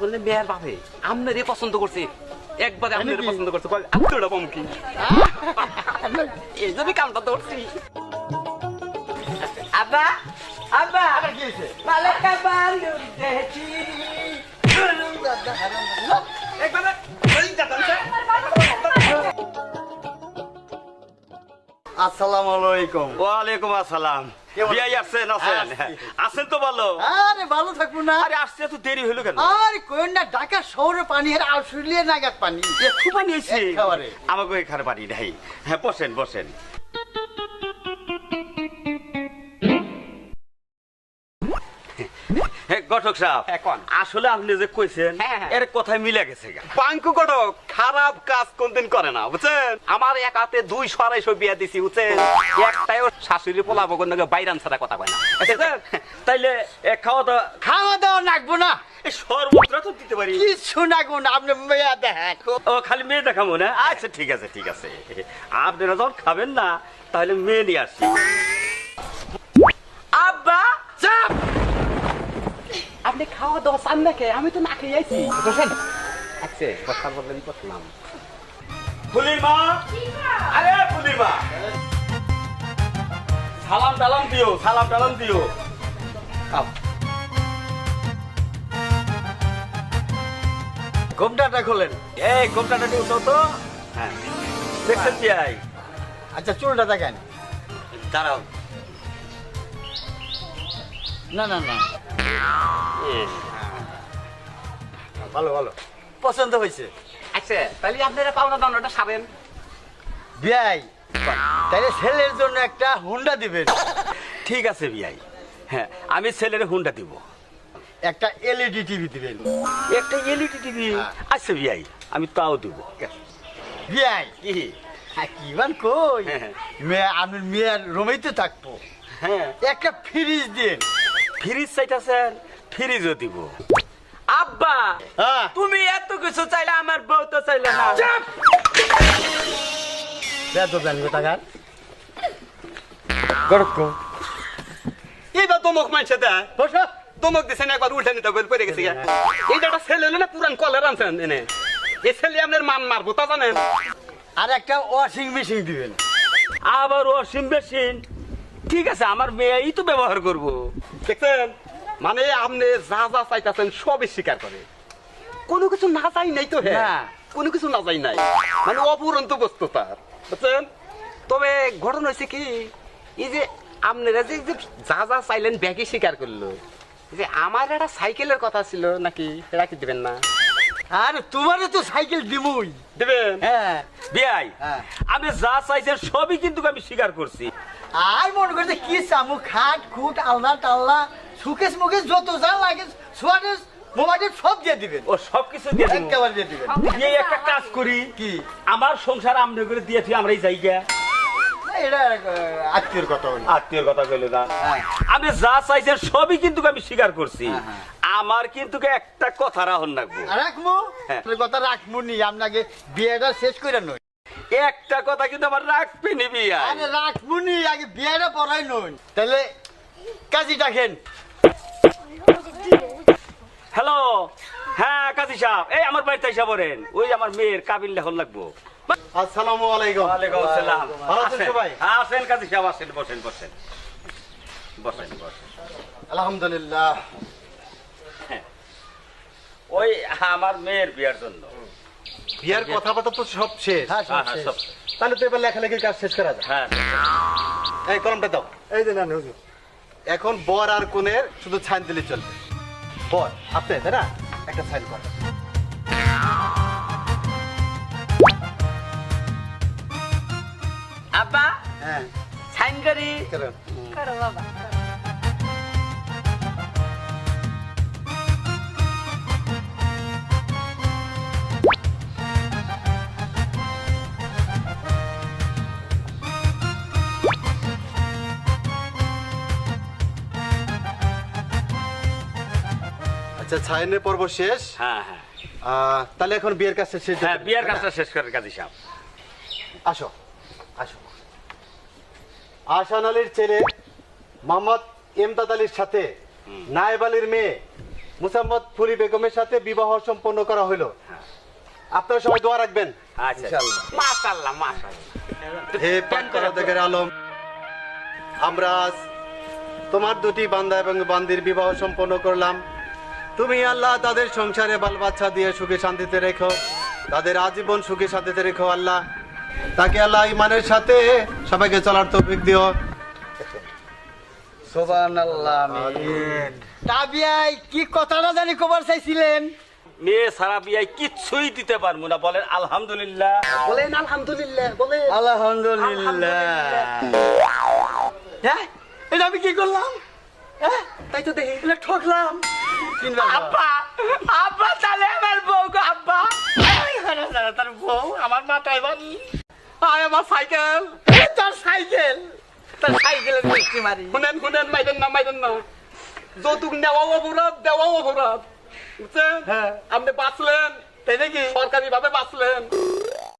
করেন মেয়ের বাপে। পছন্দ করছে। একবারে আপনারে পছন্দ করছে। কয় আত্মটা পাম কি? এই জন্য কামটা ধরছি। আব্বা আব্বা। কি হয়েছে? মালাকা বালু দেছি একবারে। আসসালামু আলাইকুম। ওয়ালাইকুম আসসালাম? বিয়াই আছেন আছেন তো ভালো। আরে ভালো থাকব না। আরে আসতে এত দেরি হলো কেন? আরে কোয়েন না ঢাকা শহরে পানি আর আউসুলিয়ে নাগাদ পানি। একটু পানি এসে আমাকে এখানে পানি নাই হ্যাঁ বসেন বসেন। ঘটক সাহেব এখন। আসলে আপনি যে কইছেন হ্যাঁ, হ্যাঁ। এর কথাই মিলে গেছে পাঙ্কু কটক খারাপ কাজ কোনদিন করে না বুঝছেন? আমার এক হাতে দুই সরাইশো বিয়া দিছি বুঝছেন? একটাইও শাশুড়ি পোলাবো কোন বাইরান ছাড়া কথা কয় না। তাইলে এ খাওয়া দাওয়া খাওয়া দাওয়া নাকবো না। শরবতটা তো দিতে পারি। কিছু না আপনি মেয়া দেখেন। ও খালি মেয়ে দেখাবো না? আচ্ছা ঠিক আছে ঠিক আছে। আপনারা যখন খাবেন না তাহলে মেয়ে নিয়ে আসি। আপনি খাওয়া দাওয়া চান না খেয়ে আমি তো না খেয়ে আইছি। বসেন। আচ্ছা কথা বললেন বসলাম ফুলির মা আরে ফুলির মা সালাম টালাম দিও সালাম টালাম দিও। খাও। ঘুমটাটা খোলেন। এই কোমটাটা নিয়ে উঠো তো। হ্যাঁ। দেখছেন কি আই? আচ্ছা চুলটা দেখেন। দাঁড়াও। না না না। ভালো ভালো। পছন্দ হয়েছে। আচ্ছা তাহলে আপনারা পাওনা দানাটা খাবেন। বিয়াই তাহলে ছেলের জন্য একটা হুন্ডা দিবেন। ঠিক আছে বিয়াই হ্যাঁ আমি ছেলের হুন্ডা দিব। একটা এলইডি টিভি দিবেন। একটা এলইডি টিভি? হ্যাঁ। আচ্ছা বিয়াই আমি তাও দিব। বিয়াই কি হ্যাঁ, কি বান কই হ্যাঁ। মেয়ে আমি মেয়ের রুমেই তো থাকব। হ্যাঁ। একটা ফ্রিজ দিন। ফ্রিজ চাইতেছেন ফ্রিজও দিব। আব্বা তুমি এত কিছু চাইলে আমার বউ তো চাইলে না। এইবার তোমক মানছে দেয় বসো। তোমক দিছে না একবার উল্টে নিতে বলে পড়ে গেছে গা। এইটা একটা ছেলে হলো না পুরান কলের আনছেন এনে। এই ছেলে আপনার মান মারবো তা জানেন? আর একটা ওয়াশিং মেশিন দিবেন। আবার ওয়াশিং মেশিন ঠিক আছে আমার মেয়েই তো ব্যবহার করব। দেখছেন? মানে আপনি যা যা চাইতেছেন সবই স্বীকার করে। কোনো কিছু না চাই নাই তো হ্যাঁ কোনো কিছু না চাই নাই। মানে অপুরন্ত বস্তু তার। বুঝছেন? তবে ঘটনা হয়েছে কি এই যে আপনারা যে যে যা চাইলেন ব্যাগে স্বীকার করল। যে আমার একটা সাইকেলের কথা ছিল নাকি রাখি দিবেন না? আর তোমারও তো সাইকেল দিমুই দেবেন? হ্যাঁ। বিয়াই হ্যাঁ। আমি যা চাইছেন সবই কিন্তু আমি স্বীকার করছি। আর মনে করছে কি চামু খাট খুট আলনা টালনা সুকেশ মুকেশ যত যা লাগে মোবাইল সব দিয়ে দিবেন। ও সবকিছু দিয়ে দেবো। একেবারে দিয়ে দিবেন। এই একটা কাজ করি। কি? আমার সংসার আমনে করে দিয়েছি আমরা এই জায়গা এটা আত্মীয়র কথা হলো আত্মীয়র কথা কইলে না। হ্যাঁ। আমি যা চাইছেন সবই কিন্তু আমি স্বীকার করছি। হ্যাঁ, হ্যাঁ। আমার কিন্তু একটা কথা রাখুন রাখব রাখব। কথা রাখব নি আপনাকে বিয়েটা শেষ করে নই। একটা কথা কিন্তু আমার রাখবে নিবি আরে রাখব নি আগে বিয়েটা পড়াই নই। তাহলে কাজী ডাকেন। হ্যালো হ্যাঁ কাজী সাহেব। এই আমার বাড়িতে এসে পড়েন। ওই আমার মেয়ের কাবিল লেখন লাগবো। আসসালামু আলাইকুম। ওয়ালাইকুম আসসালাম। ভালো আছেন। সবাই? হ্যাঁ, আসেন কাজী সাহেব আসেন বসেন বসেন। বসেন বসেন। আলহামদুলিল্লাহ। ওই আমার মেয়ের বিয়ার জন্য। বিয়ার কথাবার্তা তো সব শেষ। হ্যাঁ হ্যাঁ সব হ্যাঁ। সব। তাহলে তো এবার লেখালেখির কাজ শেষ করা যায় হ্যাঁ এই কলমটা দাও। এই যে না হুজুর। এখন বর আর কোনের শুধু ছাইন দিলে চলবে। বর আপনি তাই না? একটা সাইন করেন আব্বা হ্যাঁ। সাইন করি। করেন। করো বাবা। আচ্ছা ছাইনের পর্ব শেষ? হ্যাঁ হ্যাঁ। তাহলে এখন বিয়ের কাজটা শেষ হ্যাঁ বিয়ের কাজটা শেষ করে কাজী সাহেব আসো আসো। আশান আলীর ছেলে মোহাম্মদ এমদাদ আলীর সাথে নায়েব আলীর মেয়ে মুসাম্মদ ফুরি বেগমের সাথে বিবাহ সম্পন্ন করা হলো। আপনারা সবাই দোয়া রাখবেন। আচ্ছা। হে আলম আমরা আজ তোমার দুটি বান্দা এবং বান্দির বিবাহ সম্পন্ন করলাম। তুমি আল্লাহ তাদের সংসারে বাল বাচ্চা দিয়ে সুখে শান্তিতে রেখো। তাদের আজীবন সুখে শান্তিতে রেখো আল্লাহ। তাকে আল্লাহ ইমানের সাথে সবাইকে চলার তৌফিক দিও। তাবিয়াই কি কথাটা জানি চাইছিলেন? মেয়ে সারা বিয়ায় কিচ্ছুই দিতে পারব না বলেন আলহামদুলিল্লাহ। বলেন আলহামদুলিল্লাহ বলেন। আলহামদুলিল্লাহ। হ্যাঁ? এটা আমি কি করলাম? হ্যাঁ? তাই তো দেখি ঠকলাম। আব্বা আব্বা তাহলে আমার বউ গো আব্বা। তার বউ আমার মাথায় বাড়ি। আয় আমার সাইকেল। তোর সাইকেল। তোর সাইকেলের মিষ্টি মারি। শুনেন শুনেন মাইদেন না মাইদেন না। যৌতুক নেওয়াও অপরাধ দেওয়াও অপরাধ। বুঝছেন? হ্যাঁ। আপনি বাঁচলেন। তাই নাকি? সরকারি ভাবে বাঁচলেন।